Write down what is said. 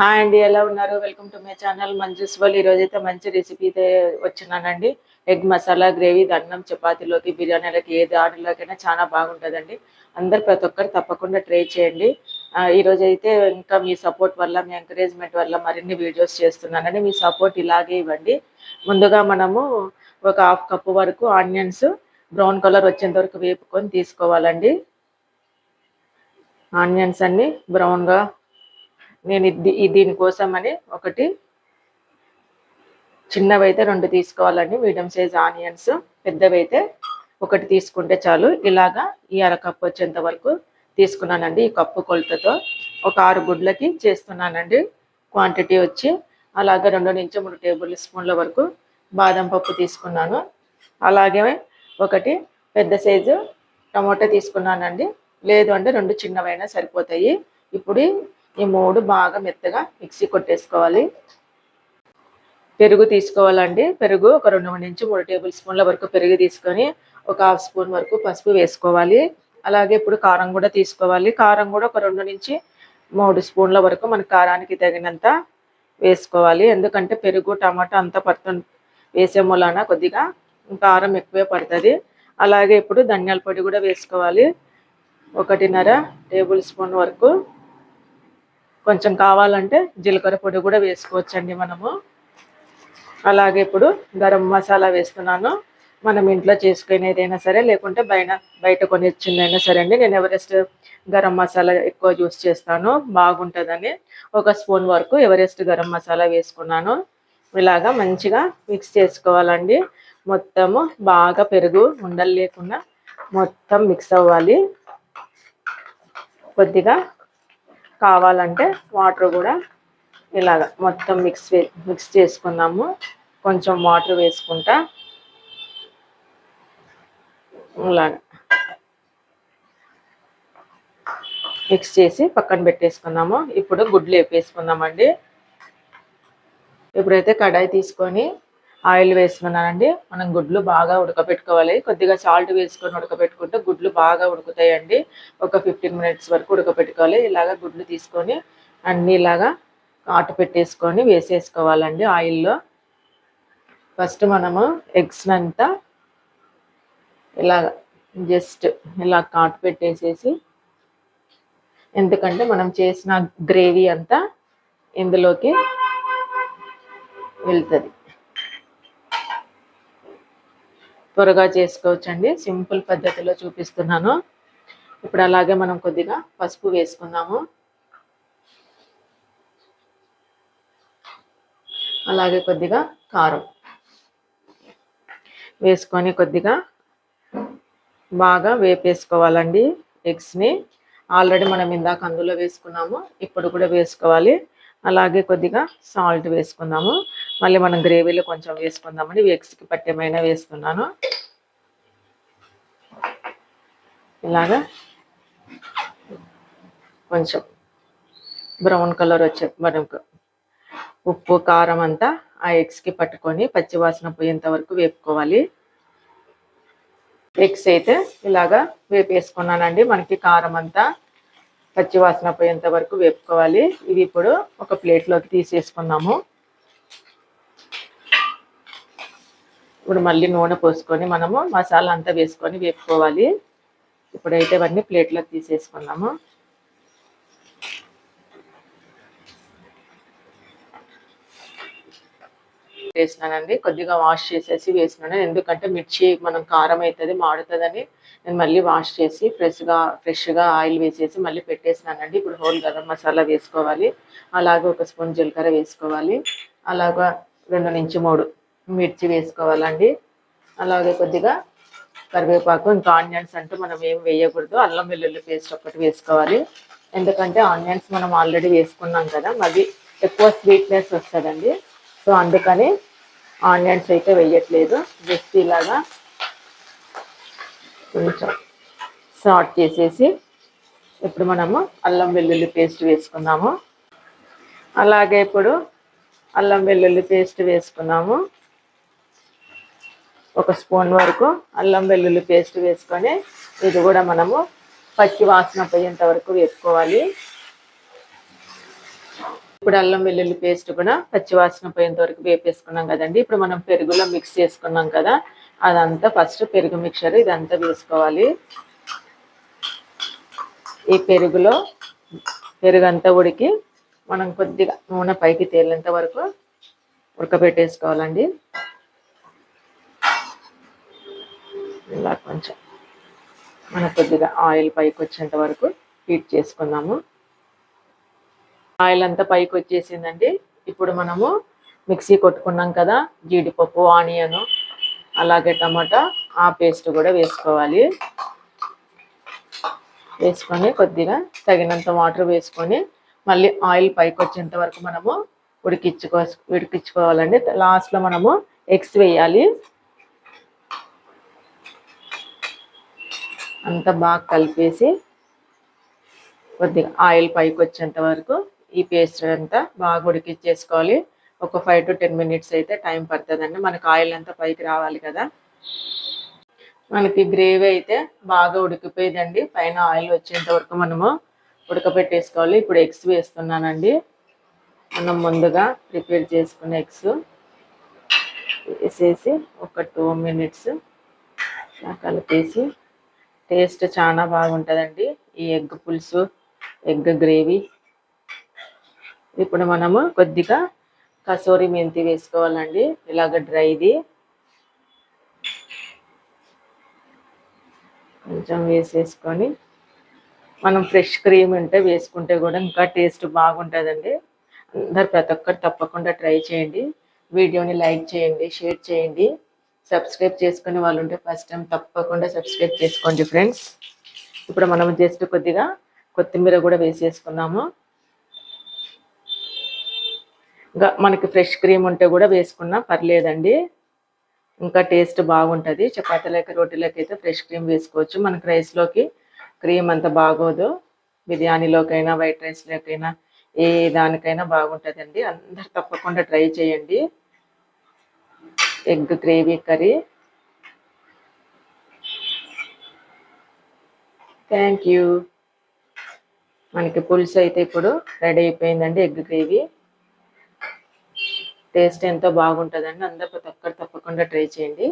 Hi అండి ఎలా ఉన్నారు? Welcome to my channel Manju's వాళ్ళు ఈరోజు అయితే మంచి రెసిపీ వచ్చినానండి. ఎగ్ మసాలా గ్రేవీ అన్నం చపాతీలోకి బిర్యానీలకి ఏ దానిలోకైనా చాలా బాగుంటుందండి. అందరు ప్రతి ఒక్కరు తప్పకుండా ట్రై చేయండి. ఈరోజు ఈ అయితే ఇంకా మీ సపోర్ట్ వల్ల మీ ఎంకరేజ్మెంట్ వల్ల మరిన్ని వీడియోస్ చేస్తున్నానండి. మీ సపోర్ట్ ఇలాగే ఇవ్వండి. ముందుగా మనము ఒక హాఫ్ కప్పు వరకు ఆనియన్స్ బ్రౌన్ కలర్ వచ్చేంత వరకు వేపుకొని తీసుకోవాలండి. ఆనియన్స్ అన్ని బ్రౌన్గా నేను దీనికోసం అని ఒకటి చిన్నవైతే రెండు తీసుకోవాలండి. మీడియం సైజ్ ఆనియన్స్ పెద్దవైతే ఒకటి తీసుకుంటే చాలు. ఇలాగా ఈ అరకప్పు వచ్చేంత వరకు తీసుకున్నానండి ఈ కప్పు కొలతతో. ఒక ఆరు గుడ్లకి చేస్తున్నానండి. క్వాంటిటీ వచ్చి అలాగే రెండు నుంచి మూడు టేబుల్ స్పూన్ల వరకు బాదం పప్పు తీసుకున్నాను. అలాగే ఒకటి పెద్ద సైజు టమోటా తీసుకున్నానండి. లేదు అంటే రెండు చిన్నవైనా సరిపోతాయి. ఇప్పుడు ఈ మూడు బాగా మెత్తగా మిక్సీ కొట్టేసుకోవాలి. పెరుగు తీసుకోవాలండి. పెరుగు ఒక రెండు నుంచి మూడు టేబుల్ స్పూన్ల వరకు పెరుగు తీసుకొని ఒక హాఫ్ స్పూన్ వరకు పసుపు వేసుకోవాలి. అలాగే ఇప్పుడు కారం కూడా తీసుకోవాలి. కారం కూడా ఒక రెండు నుంచి మూడు స్పూన్ల వరకు మన కారానికి తగినంత వేసుకోవాలి. ఎందుకంటే పెరుగు టమాటా అంతా పడుతు వేసే మూలాన కొద్దిగా కారం ఎక్కువే పడుతుంది. అలాగే ఇప్పుడు ధనియాల పొడి కూడా వేసుకోవాలి. ఒకటిన్నర టేబుల్ స్పూన్ వరకు కొంచెం కావాలంటే జీలకర్ర పొడి కూడా వేసుకోవచ్చండి మనము. అలాగే ఇప్పుడు గరం మసాలా వేస్తున్నాను. మనం ఇంట్లో చేసుకునేదైనా సరే లేకుంటే బయట బయట కొనిచ్చిందైనా సరే అండి. నేను ఎవరెస్ట్ గరం మసాలా ఎక్కువ యూస్ చేస్తాను. బాగుంటుందని ఒక స్పూన్ వరకు ఎవరెస్ట్ గరం మసాలా వేసుకున్నాను. ఇలాగా మంచిగా మిక్స్ చేసుకోవాలండి. మొత్తము బాగా పెరుగు ఉండలు లేకుండా మొత్తం మిక్స్ అవ్వాలి. కొద్దిగా కావాలంటే వాటర్ కూడా ఇలాగ మొత్తం మిక్స్ మిక్స్ చేసుకున్నాము. కొంచెం వాటర్ వేసుకుంటా ఇలాగ మిక్స్ చేసి పక్కన పెట్టేసుకున్నాము. ఇప్పుడు గుడ్లు వేపేసుకుందామండి. ఇప్పుడైతే కడాయి తీసుకొని ఆయిల్ వేసుకున్నానండి. మనం గుడ్లు బాగా ఉడకబెట్టుకోవాలి కొద్దిగా సాల్ట్ వేసుకొని ఉడకబెట్టుకుంటే గుడ్లు బాగా ఉడుకుతాయండి. ఒక ఫిఫ్టీన్ మినిట్స్ వరకు ఉడకబెట్టుకోవాలి ఇలాగ గుడ్లు తీసుకొని అన్నీ ఇలాగా కాటు పెట్టేసుకొని వేసేసుకోవాలండి ఆయిల్లో. ఫస్ట్ మనము ఎగ్స్ అంతా ఇలాగ జస్ట్ ఇలా కాటు పెట్టేసేసి ఎందుకంటే మనం చేసిన గ్రేవీ అంతా ఇందులోకి వెళ్తుంది. త్వరగా చేసుకోవచ్చండి. సింపుల్ పద్ధతిలో చూపిస్తున్నాను. ఇప్పుడు అలాగే మనం కొద్దిగా పసుపు వేసుకుందాము. అలాగే కొద్దిగా కారం వేసుకొని కొద్దిగా బాగా వేపేసుకోవాలండి ఎగ్స్ని. ఆల్రెడీ మనం ఇందాక అందులో వేసుకున్నాము. ఇప్పుడు కూడా వేసుకోవాలి. అలాగే కొద్దిగా సాల్ట్ వేసుకుందాము. మళ్ళీ మనం గ్రేవీలో కొంచెం వేసుకుందామండి. ఎగ్స్కి పట్టేమైనా వేస్తున్నాను. ఇలాగా కొంచెం బ్రౌన్ కలర్ వచ్చే మనకు ఉప్పు కారం అంతా ఆ ఎగ్స్కి పట్టుకొని పచ్చివాసన పోయేంత వరకు వేపుకోవాలి. ఎగ్స్ అయితే ఇలాగా వేపేసుకున్నానండి. మనకి కారం అంతా పచ్చివాసన పోయేంత వరకు వేపుకోవాలి. ఇవి ఇప్పుడు ఒక ప్లేట్లోకి తీసేసుకున్నాము ఇప్పుడు మళ్ళీ నూనె పోసుకొని మనము మసాలా అంతా వేసుకొని వేపుకోవాలి. ఇప్పుడైతే ఇవన్నీ ప్లేట్లోకి తీసేసుకున్నాము. వేసినానండి. కొద్దిగా వాష్ చేసేసి వేసినాను. ఎందుకంటే మిర్చి మనం కారం అవుతుంది మాడుతుందని నేను మళ్ళీ వాష్ చేసి ఫ్రెష్గా ఫ్రెష్గా ఆయిల్ వేసేసి మళ్ళీ పెట్టేసినానండి. ఇప్పుడు హోల్ గరం మసాలా వేసుకోవాలి. అలాగే ఒక స్పూన్ జీలకర్ర వేసుకోవాలి. అలాగా రెండు నుంచి మూడు మిర్చి వేసుకోవాలండి. అలాగే కొద్దిగా కరివేపాకు ఇంకా ఆనియన్స్ అంటే మనం ఏం వేయకూడదు. అల్లం వెల్లుల్లి పేస్ట్ ఒకటి వేసుకోవాలి. ఎందుకంటే ఆనియన్స్ మనం ఆల్రెడీ వేసుకున్నాం కదా మరి ఎక్కువ స్వీట్నెస్ వస్తుందండి. సో అందుకని ఆనియన్స్ అయితే వేయట్లేదు. జస్ట్ ఇలాగా కొంచెం సాట్ చేసేసి ఇప్పుడు మనము అల్లం వెల్లుల్లి పేస్ట్ వేసుకున్నాము. అలాగే ఇప్పుడు అల్లం వెల్లుల్లి పేస్ట్ వేసుకున్నాము. ఒక స్పూన్ వరకు అల్లం వెల్లుల్లి పేస్ట్ వేసుకొని ఇది కూడా మనము పచ్చి వాసన పోయేంత వరకు వేసుకోవాలి ఇప్పుడు అల్లం వెల్లుల్లి పేస్ట్ కూడా పచ్చివాసన పోయేంత వరకు వేపేసుకున్నాం కదండి. ఇప్పుడు మనం పెరుగులో మిక్స్ చేసుకున్నాం కదా అదంతా ఫస్ట్ పెరుగు మిక్చర్ ఇదంతా వేసుకోవాలి. ఈ పెరుగులో పెరుగు అంతా ఉడికి మనం కొద్దిగా నూనె పైకి తేలేంత వరకు ఉడకబెట్టేసుకోవాలండి. ఇలా కొంచెం మన కొద్దిగా ఆయిల్ పైకి వచ్చేంత వరకు హీట్ చేసుకుందాము ఆయిల్ అంతా పైకి వచ్చేసిందండి ఇప్పుడు మనము మిక్సీ కొట్టుకున్నాం కదా జీడిపప్పు ఆనియన్ అలాగే టమాటా ఆ పేస్ట్ కూడా వేసుకోవాలి. వేసుకొని కొద్దిగా తగినంత వాటర్ వేసుకొని మళ్ళీ ఆయిల్ పైకి వచ్చేంత వరకు మనము ఉడికించుకో ఉడికించుకోవాలండి. లాస్ట్లో మనము ఎగ్స్ వేయాలి. అంతా బాగా కలిపేసి కొద్దిగా ఆయిల్ పైకి వచ్చేంత వరకు ఈ పేస్ట్ అంతా బాగా ఉడికిచ్చేసుకోవాలి. ఒక ఫైవ్ టు టెన్ మినిట్స్ అయితే టైం పడుతుందండి. మనకు ఆయిల్ అంతా పైకి రావాలి కదా. మనకి గ్రేవీ అయితే బాగా ఉడికిపోయిందండి. పైన ఆయిల్ వచ్చేంత వరకు మనము ఉడకబెట్టేసుకోవాలి ఇప్పుడు ఎగ్స్ వేస్తున్నానండి. మనం ముందుగా ప్రిపేర్ చేసుకున్న ఎగ్స్ వేసేసి ఒక టూ మినిట్స్ కలిపేసి టేస్ట్ చాలా బాగుంటుందండి. ఈ ఎగ్ పులుసు ఎగ్ గ్రేవీ. ఇప్పుడు మనము కొద్దిగా కసూరి మెంతి వేసుకోవాలండి. ఇలాగ డ్రైది. కొంచెం వేసేసుకొని మనం ఫ్రెష్ క్రీమ్ ఉంటే వేసుకుంటే కూడా ఇంకా టేస్ట్ బాగుంటుందండి. అందరు ప్రతి ఒక్కరు తప్పకుండా ట్రై చేయండి. వీడియోని లైక్ చేయండి షేర్ చేయండి. సబ్స్క్రైబ్ చేసుకునే వాళ్ళు ఉంటే ఫస్ట్ టైం తప్పకుండా సబ్స్క్రైబ్ చేసుకోండి ఫ్రెండ్స్. ఇప్పుడు మనం జస్ట్ కొద్దిగా కొత్తిమీర కూడా వేసేసుకున్నాము. ఇంకా మనకి ఫ్రెష్ క్రీమ్ ఉంటే కూడా వేసుకున్నా పర్లేదండి. ఇంకా టేస్ట్ బాగుంటుంది. చపాతీలకి రోటీలకి అయితే ఫ్రెష్ క్రీమ్ వేసుకోవచ్చు. మనకి రైస్లోకి క్రీమ్ అంత బాగోదు. బిర్యానీలోకైనా వైట్ రైస్లోకైనా ఏ దానికైనా బాగుంటుందండి. అందరు తప్పకుండా ట్రై చేయండి. Egg gravy curry. Thank you మనకి పులుసు అయితే ఇప్పుడు రెడీ అయిపోయిందండి ఎగ్ గ్రేవీ. టేస్ట్ ఎంతో బాగుంటుందండి. అందరు ప్రతి ఒక్కరు తప్పకుండా ట్రై చేయండి.